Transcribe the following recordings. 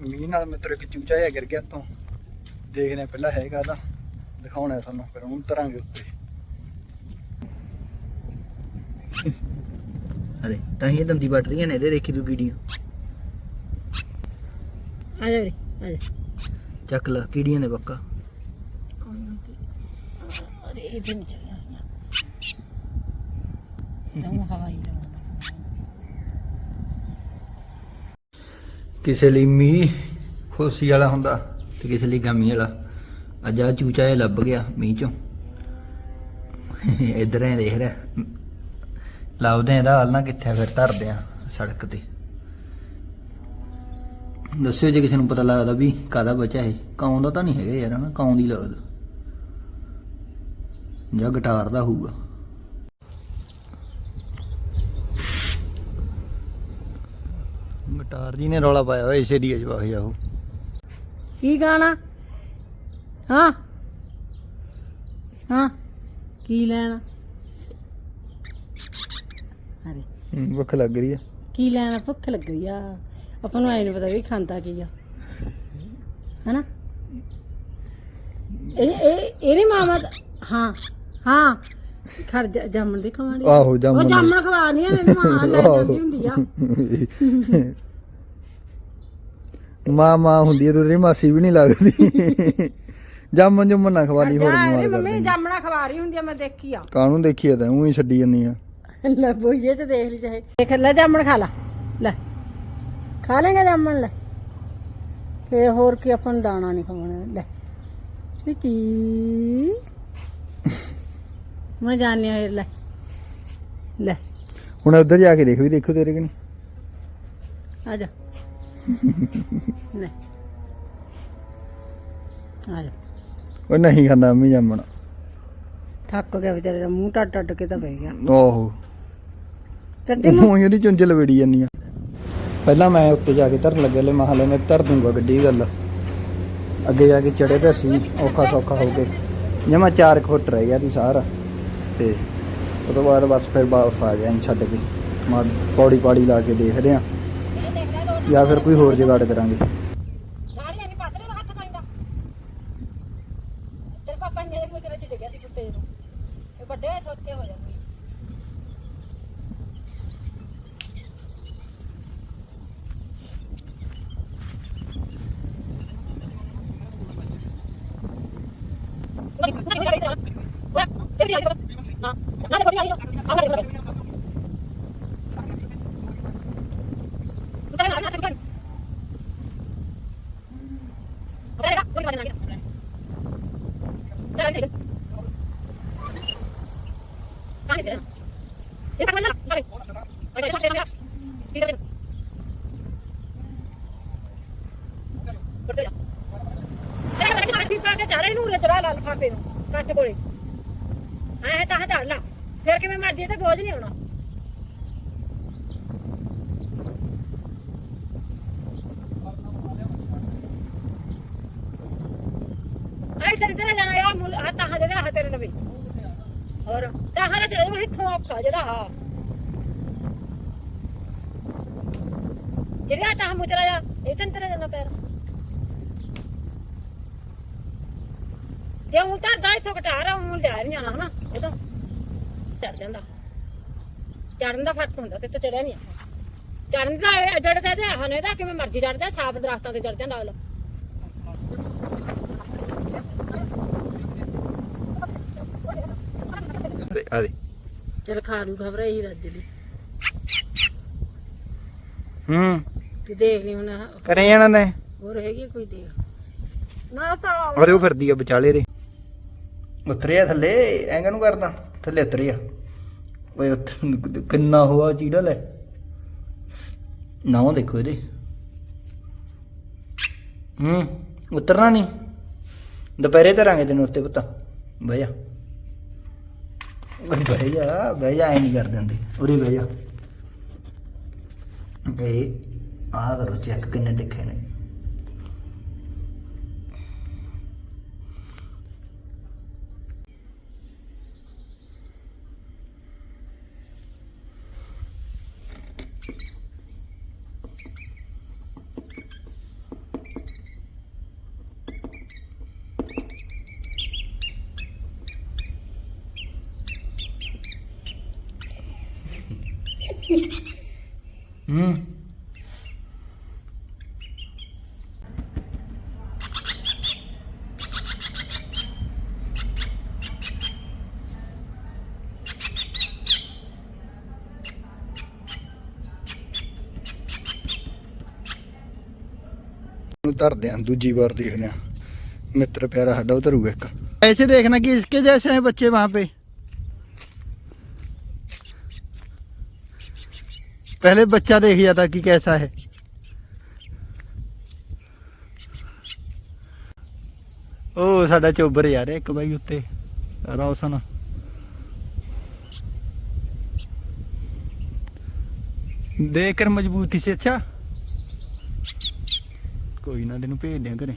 ਮੀਂਹ ਨਾਲ ਮਿੱਤਰ ਇੱਕ ਚੂਚਾ ਜਿਹਾ ਗਿਰ ਗਿਆ ਤੋਂ ਦੇਖਦੇ ਪਹਿਲਾਂ ਹੈਗਾ ਤਾਂ ਦਿਖਾਉਣਾ ਤੁਹਾਨੂੰ ਫਿਰ ਉਹਨੂੰ ਤਰਾਂਗੇ ਉੱਤੇ। ਅਰੇ ਤਾਂ ਹੀ ਇਹ ਦੰਦੀ ਵੱਟ ਰਹੀਆਂ ਨੇ ਇਹਦੇ ਦੇਖੀ ਤੂੰ ਕੀੜੀਆਂ। ਆ ਜਾ ਵੀਰੇ ਆ ਜਾ। ਚੱਕ ਲੈ ਕੀੜੀਆਂ ਨੇ ਬੱਕਾ ਅਰੇ ਇਹ ਤੇ ਨਹੀਂ ਚੱਲਣਾ। ਹਵਾਈ ਦਾ ਕਿਸੇ ਲਈ ਮੀਂਹ ਖੁਸ਼ੀ ਵਾਲਾ ਹੁੰਦਾ ਤੇ ਕਿਸੇ ਲਈ ਗਮੀ ਵਾਲਾ। ਅੱਜ ਆ ਚੂਚਾ ਜਿਹਾ ਲੱਭ ਗਿਆ ਮੀਂਹ ਚੋਂ। ਇਧਰ ਹੀ ਦੇਖ ਰਿਹਾ। ਲਾਉਦੇ ਇਹਦਾ ਹਾਲ ਨਾ ਕਿੱਥੇ ਫਿਰ ਧਰਦੇ ਆ ਸੜਕ ਤੇ। ਦੱਸਿਓ ਜੇ ਕਿਸੇ ਨੂੰ ਪਤਾ ਲੱਗਦਾ ਵੀ ਕਾਦਾ ਬਚਾ ਹੈ ਕੌਂ ਦਾ ਤਾਂ ਨਹੀਂ ਹੈਗਾ ਯਾਰ ਹਨਾ ਕੌਂ ਦੀ ਲੱਗਦਾ ਜਾਂ ਗਿਟਾਰ ਦਾ ਹੋਊਗਾ। ਗਿਟਾਰ ਜੀ ਨੇ ਰੌਲਾ ਪਾਇਆ ਹੋਇਆ ਇਸੇ ਦੀ ਜਵਾਹ ਜਾਓ ਕੀ ਗਾਣਾ? ਹਾਂ। ਹਾਂ। ਕੀ ਲੈਣਾ? ਅਰੇ। ਭੁੱਖ ਲੱਗ ਰਹੀ ਆ। ਕੀ ਲੈਣਾ? ਭੁੱਖ ਲੱਗੀ ਆ। ਆਪਾਂ ਨੂੰ ਐ ਨਹੀਂ ਪਤਾ ਵੀ ਖਾਂਦਾ ਕੀ ਆ। ਹਨਾ? ਇਹ ਇਹ ਇਹਦੀ ਮਾਮਾ ਦਾ- ਹਾਂ ਹਾਂ। ਖੜ ਜਾ ਜਾਮਣ ਦੇ ਖਵਾਣੀ ਆਹੋ, ਜਾਮਣ ਉਹ ਦੇ। ਜਾਮਣ ਖਵਾਣੀ ਆ ਇਹਦੀ ਮਾਂ ਲੈ ਜਾਂਦੀ ਹੁੰਦੀ ਆ। ਮਾਂ ਮਾਂ ਹੁੰਦੀ ਹੈ ਤੇ ਤੇਰੀ ਮਾਸੀ ਵੀ ਨਹੀਂ ਲੱਗਦੀ। ਜਾਮਨ ਜੁਮਨ ਨਾ ਖਵਾਲੀ ਹੋਰ ਜਾ ਬਿਮਾਰ ਇਹਦੀ ਮੰਮੀ ਜਾਮਣਾ ਖਵਾ ਰਹੀ ਹੁੰਦੀ ਆ ਮੈਂ ਦੇਖੀ ਆ। ਕਾਹਨੂੰ ਦੇਖੀ ਆ ਤਾਂ? ਉਹੀ ਛੱਡੀ ਜੰਨੀ ਆ। ਲੈ ਬੋਈਏ ਤੇ ਦੇਖ ਲਈ ਚਾਹੇ। ਦੇਖ ਲੈ ਜਾਮਣ ਖਾ ਲਾ। ਲੈ। ਖਾ ਲੇਗਾ ਜਾਮਣ ਲੈ। ਤੇ ਹੋਰ ਕੀ ਆਪਾਂ ਨੂੰ ਦਾਣਾ ਨਹੀਂ ਖਵਾਉਣਾ। ਲੈ। ਪਿੱਟੀ ਮੈਂ ਜਾਣਿਆ ਹੋਇਆ ਲੈ। ਲੈ। ਹੁਣ ਉੱਧਰ ਜਾ ਕੇ ਦੇਖ ਵੀ ਦੇਖੋ ਤੇਰੇ ਕਿ ਨਹੀਂ। ਆ ਜਾ। ਲੈ ਆ ਜਾ। ਉਹ ਨਹੀਂ ਖਾਂਦਾ ਮੰਮੀ ਜਾਮਣ। ਥੱਕ ਗਿਆ ਵਿਚਾਰੇ ਦਾ ਮੂੰਹ ਟੱਟ ਟੱਟ ਕੇ ਤਾਂ ਬਹਿ ਗਿਆ। ਓਹੋ ਕੱਢੀ ਉਹੀ ਉਹਦੀ ਚੁੰਝ ਲਵੇੜੀ ਜੰਨੀ ਆ। ਪਹਿਲਾਂ ਮੈਂ ਉੱਤੇ ਜਾ ਕੇ ਧਰਨ ਲੱਗਿਆ ਲੈ ਮਹਲੇ ਮੈਂ ਧਰ ਦੂੰਗਾ ਗੱਡੀ ਗੱਲ। ਅੱਗੇ ਜਾ ਕੇ ਚੜੇ ਤਾਂ ਸੀ ਔਖਾ ਸੌਖਾ ਹੋ ਕੇ। ਜਮਾ 4 ਫੁੱਟ ਰਹਿ ਗਿਆ ਸੀ ਸਾਰਾ। ਤੇ ਉਹ ਤੋਂ ਬਾਅਦ ਬਸ ਫਿਰ ਵਾਪਸ ਆ ਗਿਆ ਅਸੀਂ ਛੱਡ ਕੇ। ਮਾ ਪੌੜੀ ਪਾੜੀ ਲਾ ਕੇ ਦੇਖਦੇ ਆ। ਜਾਂ ਫਿਰ ਕੋਈ ਹੋਰ ਜੁਗਾੜ ਕਰਾਂਗੇ। ਗਾੜੀਆਂ ਨਹੀਂ ਪਾਤਰੇ ਨੂੰ ਹੱਥ ਪਾਈਂਦਾ। ਤੇਰੇ ਪਾਪਾ ਨੇ ਮੇਰੇ ਮੁੰਡੇ ਵਿੱਚ ਡਿੱਗਿਆ ਸੀ ਕੁੱਤੇ ਨੂੰ ਇਹ ਵੱਡੇ ਥੋਤੇ ਹੋ ਜਾਂਦੇ ਚੜੇ ਨੂੰ ਰੇ ਚੜਾ ਲਾ ਲਫਾਫੇ ਨੂੰ ਕੱਚ ਕੋਲੇ ਐ ਤਾਂ ਚੜ ਲਾ ਫਿਰ ਕਿਵੇਂ ਮਰਜ਼ੀ ਤੇ ਬੋਝ ਨਹੀਂ ਆਉਣਾ ਆਈ ਤੇਰੇ ਤੇਰੇ ਜਾਣਾ ਆ ਮੁੱਲ ਆ ਜਿਹੜਾ ਆ ਤੇਰੇ ਲਵੇ ਹੋਰ। ਤਾਂ ਹਰਾ ਚੜੇ ਇੱਥੋਂ ਔਖਾ ਜਿਹੜਾ ਆ। ਜਿਹੜਾ ਤਾਂ ਮੁਚਰਾ ਜਾ ਇਹ ਤਾਂ ਨੀ ਤੇਰੇ ਜਾਂਦਾ ਪੈਰ। ਤੇ ਉਹ ਤਾਂ ਦਾ ਇੱਥੋਂ ਘਟਾ ਰਾ ਉਹ ਲਿਆ ਨਹੀਂ ਆਣਾ ਹਨਾ ਉਹ ਤਾਂ ਚੜ ਜਾਂਦਾ। ਚੜਨ ਦਾ ਫ਼ਰਕ ਹੁੰਦਾ, ਤੇ ਚੜਿਆ ਨਹੀਂ ਚੜਨ ਦਾ ਇਹ ਤੇ ਆਹ ਨੇ ਦਾ ਕਿਵੇਂ ਮਰਜ਼ੀ ਚੜਦਾ, ਛਾਪ ਦਰਖਤਾਂ ਤੇ ਚੜ ਜਾਂਦਾ ਅਗਲਾ ਆ ਦੇ ਚਲ ਖਾ ਲੂ ਖਬਰ ਹੀ ਰੱਜ ਲਈ ਹੂੰ। ਤੇ ਦੇਖ ਲਈ ਹੁਣ ਆਹ ਕਰੇ ਜਾਣਾ ਨੇ ਹੋਰ ਹੈਗੀ ਕੋਈ ਦੇਖ? ਨਾ ਪਾ ਅਰੇ ਉਹ ਫਿਰਦੀ ਆ ਵਿਚਾਲੇ ਦੇ। ਉਤਰਿਆ ਥੱਲੇ ਐਂ ਨੂੰ ਕਰਦਾ? ਥੱਲੇ ਉਤਰਿਆ। ਓਏ ਉੱਥੇ ਕਿੰਨਾ ਹੋਆ ਚੀੜਾ ਲੈ। ਨਾ ਉਹ ਦੇਖੋ ਇਹਦੇ। ਹੂੰ ਉਤਰਨਾ ਨਹੀਂ। ਦੁਪਹਿਰੇ ਧਰਾਂਗੇ ਤੈਨੂੰ ਉੱਤੇ ਪੁੱਤ। ਜਾ। ਓਏ ਬਹਿ ਜਾ ਬਹਿ ਜਾ, ਐ ਨਹੀਂ ਕਰ ਦਿੰਦੇ ਉਰੇ ਬਹਿ ਜਾ। ਇਹ ਆਹ ਕਰੋ ਚੈੱਕ ਕਿੰਨੇ ਦੇਖੇ ਨੇ। ਹੂੰ। ਧਰਦੇ ਆਂ ਦੂਜੀ ਵਾਰ ਦੇਖਦੇ ਆਂ। ਮਿੱਤਰ ਪਿਆਰਾ ਸਾਡਾ ਉਧਰੂਗਾ ਇੱਕ। ਐਸੇ ਦੇਖਣਾ ਕਿ ਇਸਕੇ ਜੈਸੇ ਬੱਚੇ ਵਾਂ ਪੇ? पहले बच्चा देख जाता कि कैसा है ਉਹ ਸਾਡਾ ਚੋਬਰ ਯਾਰ ਇੱਕ ਬਾਈ ਉੱਤੇ ਰੌਸ਼ਨ ਦੇਖ ਕਰ ਮਜ਼ਬੂਤੀ ਸੇ ਅੱਛਾ कोई ना तेन भेज दें घरे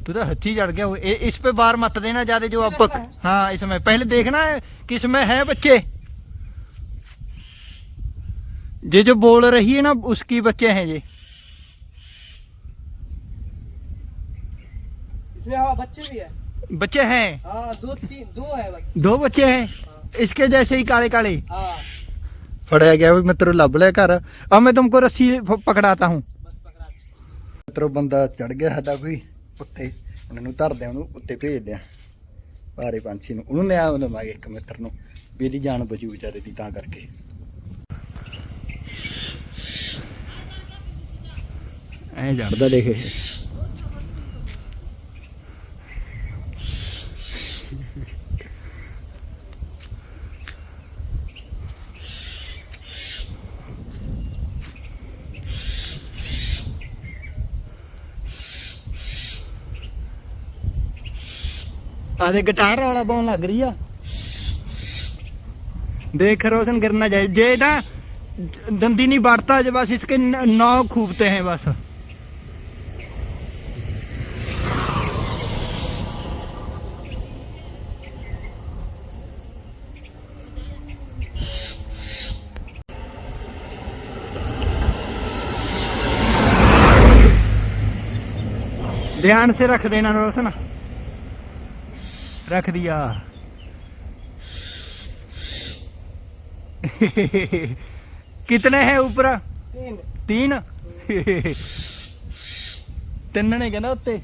तू तो हथी चढ़ गया वो ए, इस पे बार मत देना ज्यादा जो आप हाँ इसमें पहले देखना है कि इसमें है बच्चे ये जो बोल रही है ना उसकी बच्चे हैं ये इसमें हाँ बच्चे भी है बच्चे हैं हाँ दो तीन दो है बच्चे दो बच्चे हैं इसके जैसे ही काले काले हाँ फड़ाया गया भी मित्रों लब लिया घर अब मैं तुमको रस्सी फ- पकड़ाता हूँ बस पकड़ा ਮਿੱਤਰੋ ਬੰਦਾ ਚੜ ਗਿਆ ਸਾਡਾ ਕੋਈ ਉੱਤੇ ਉਹਨਾਂ ਨੂੰ ਧਰਦੇ ਆ ਉਹਨੂੰ ਉੱਤੇ ਭੇਜਦੇ ਆ ਭਾਰੇ ਪੰਛੀ ਨੂੰ ਉਹਨੂੰ ਨਿਆ ਲਵਾਂਗੇ ਇੱਕ ਮਿੱਤਰ ਨੂੰ ਵੀ ਇਹਦੀ ਜਾਨ ਬਚੂ ਵਿਚਾਰੇ ਦੀ ਤਾਂ ਕਰਕੇ ਐ ਚੜਦਾ ਦੇਖੇ ਆਦੇ ਗਿਟਾਰ ਵਾਲਾ ਪਾਉਣ ਲੱਗ ਰਹੀ ਆ देख रोशन गिरना जाए जे ना दंदी नहीं बढ़ता जो बस इसके न- नौ खूबते हैं बस ध्यान से रख देना रोशन रख दिया कितने हैं ऊपर तीन तीन ਤਿੰਨ ਨੇ ਕਹਿੰਦਾ ਉੱਤੇ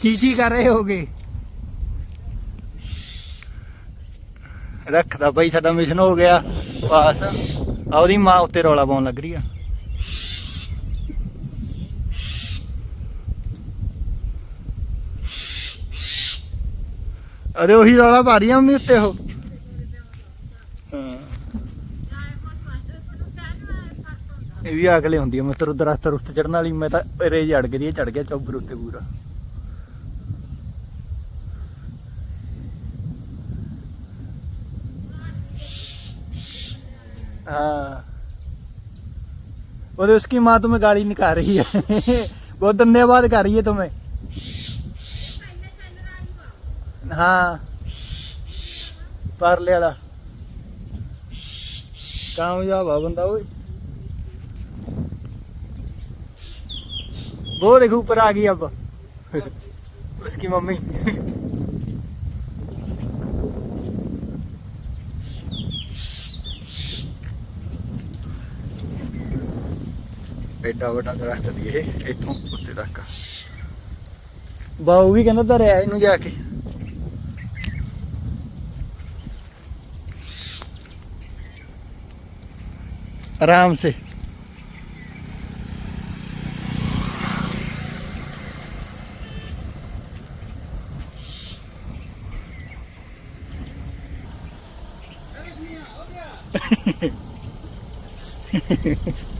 ਚੀਚੀ ਕਰ ਰਹੇ ਹੋਗੇ ਰੱਖਦਾ ਭਾਈ ਸਾਡਾ ਮਿਸ਼ਨ ਹੋ ਗਿਆ। ਪਾਸ ਆ ਉਹਦੀ ਮਾਂ ਉੱਤੇ ਰੌਲਾ ਪਾਉਣ ਲੱਗ ਰਹੀ ਆ। ਅਰੇ ਉਹੀ ਰੌਲਾ ਪਾ ਰਹੀ ਆ ਮੰਮੀ ਉੱਤੇ ਉਹ। ਇਹ ਵੀ ਅਗਲੇ ਹੁੰਦੀ ਆ, ਮਿੱਤਰ ਦਰਖਤ ਰੁੱਤ ਚੜਨ ਵਾਲੀ। ਮੈਂ ਤਾਂ ਰੇ ਜੜ ਗਈ ਚੜ ਗਿਆ ਚੌਬਰ ਉੱਤੇ ਪੂਰਾ। हाँ बोले उसकी माँ तुम्हें गाली निकाल रही है बहुत धन्यवाद कर रही है तुम्हें हाँ पारले वाला कामयाब आ बंदा ओए वो देखो ऊपर आ गई अब उसकी मम्मी ਐਡਾ ਵੱਡਾ ਦਰਖਤ ਦੀ ਇਹ, ਇੱਥੋਂ ਉੱਤੇ ਤੱਕ ਬਾਉ ਵੀ ਕਹਿੰਦਾ ਧਰਿਆ ਇਹਨੂੰ ਜਾ ਕੇ ਆਰਾਮ ਸੇ Yeah.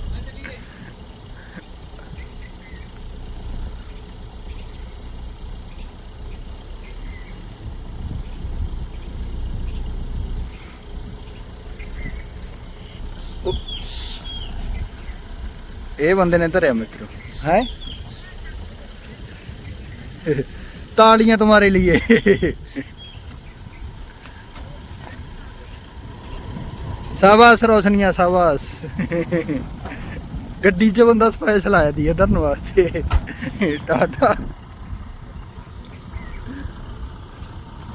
ਇਹ ਬੰਦੇ ਨੇ ਧਰਿਆ ਮਿੱਤਰੋ, ਹੈ? ਤਾਲੀਆਂ ਤੁਹਾਰੇ ਲਈ ਸਾਬਾਸ ਰੋਸ਼ਨੀਆਂ, ਸਾਬਾਸ। ਗੱਡੀ 'ਚ ਬੰਦਾ ਸਪੈਸ਼ਲ ਆਇਆ ਦੀ ਧਰਨ ਵਾਸਤੇ। ਟਾਟਾ।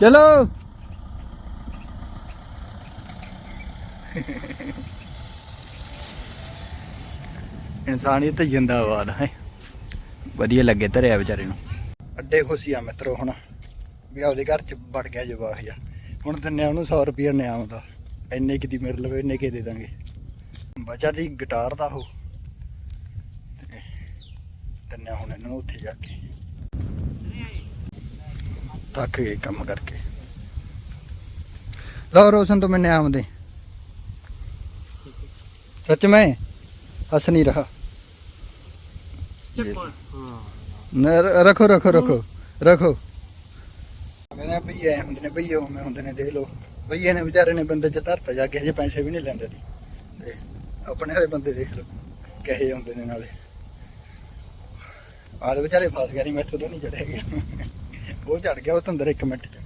ਚਲੋ। ਇਨਸਾਨੀਅਤ ਜਿੰਦਾਬਾਦ ਹੈ ਵਧੀਆ ਲੱਗੇ ਧਰਿਆ ਵਿਚਾਰੇ ਨੂੰ ਅੱਡੇ ਖੁਸ਼ੀ ਆ ਮਿੱਤਰੋ ਹੁਣ ਵੀ ਆਪਦੇ ਘਰ ਚ ਵੜ ਗਿਆ ਜਵਾਹ ਜਾ ਹੁਣ ਦਿੰਨੇ ਆ ਉਹਨੂੰ 100 ਰੁਪਏ ਨਿਆਮ ਦਾ ਇੰਨੇ ਕਿ ਦੀ ਮੇਰੇ ਲਵੇ ਇੰਨੇ ਕੇ ਦੇ ਦਾਂਗੇ ਬਚਾ ਦੀ ਗਿਟਾਰ ਦਾ ਉਹ ਤੇ ਦਿੰਨੇ ਆ ਹੁਣ ਇਹਨਾਂ ਨੂੰ ਉੱਥੇ ਜਾ ਕੇ ਥੱਕ ਗਏ ਕੰਮ ਕਰਕੇ ਲਓ ਰੋਸ਼ਨ ਤੋਂ ਮੈਨੇ ਆਮ ਦੇ सच में हंस नहीं रहा ਨਾ ਰੱਖੋ ਰੱਖੋ ਰੱਖੋ ਰੱਖੋ। ਕਹਿੰਦਾ ਭਈ ਐ ਹੁੰਦੇ ਨੇ ਮੈਂ ਹੁੰਦੇ ਨੇ ਦੇਖ ਲੋ ਭਈ ਇਹਨੇ ਵਿਚਾਰੇ ਨੇ ਬੰਦੇ ਚ ਧਰਤਾ ਜਾ ਕੇ ਹਜੇ ਪੈਸੇ ਵੀ ਨਹੀਂ ਲੈਂਦੇ ਸੀ। ਤੇ ਆਪਣੇ ਵਾਲੇ ਬੰਦੇ ਦੇਖ ਲਓ ਕਹੇ ਜਾਂਦੇ ਨੇ ਨਾਲੇ। ਆਲੇ ਵਿਚਾਰੇ ਫਸ ਗਿਆ ਨਹੀਂ ਮੈਥੋਂ ਤਾਂ ਨਹੀਂ ਚੜਿਆ ਉਹ ਚੜ ਗਿਆ ਉਹ ਤੰਦਰ ਇੱਕ ਮਿੰਟ ਚ।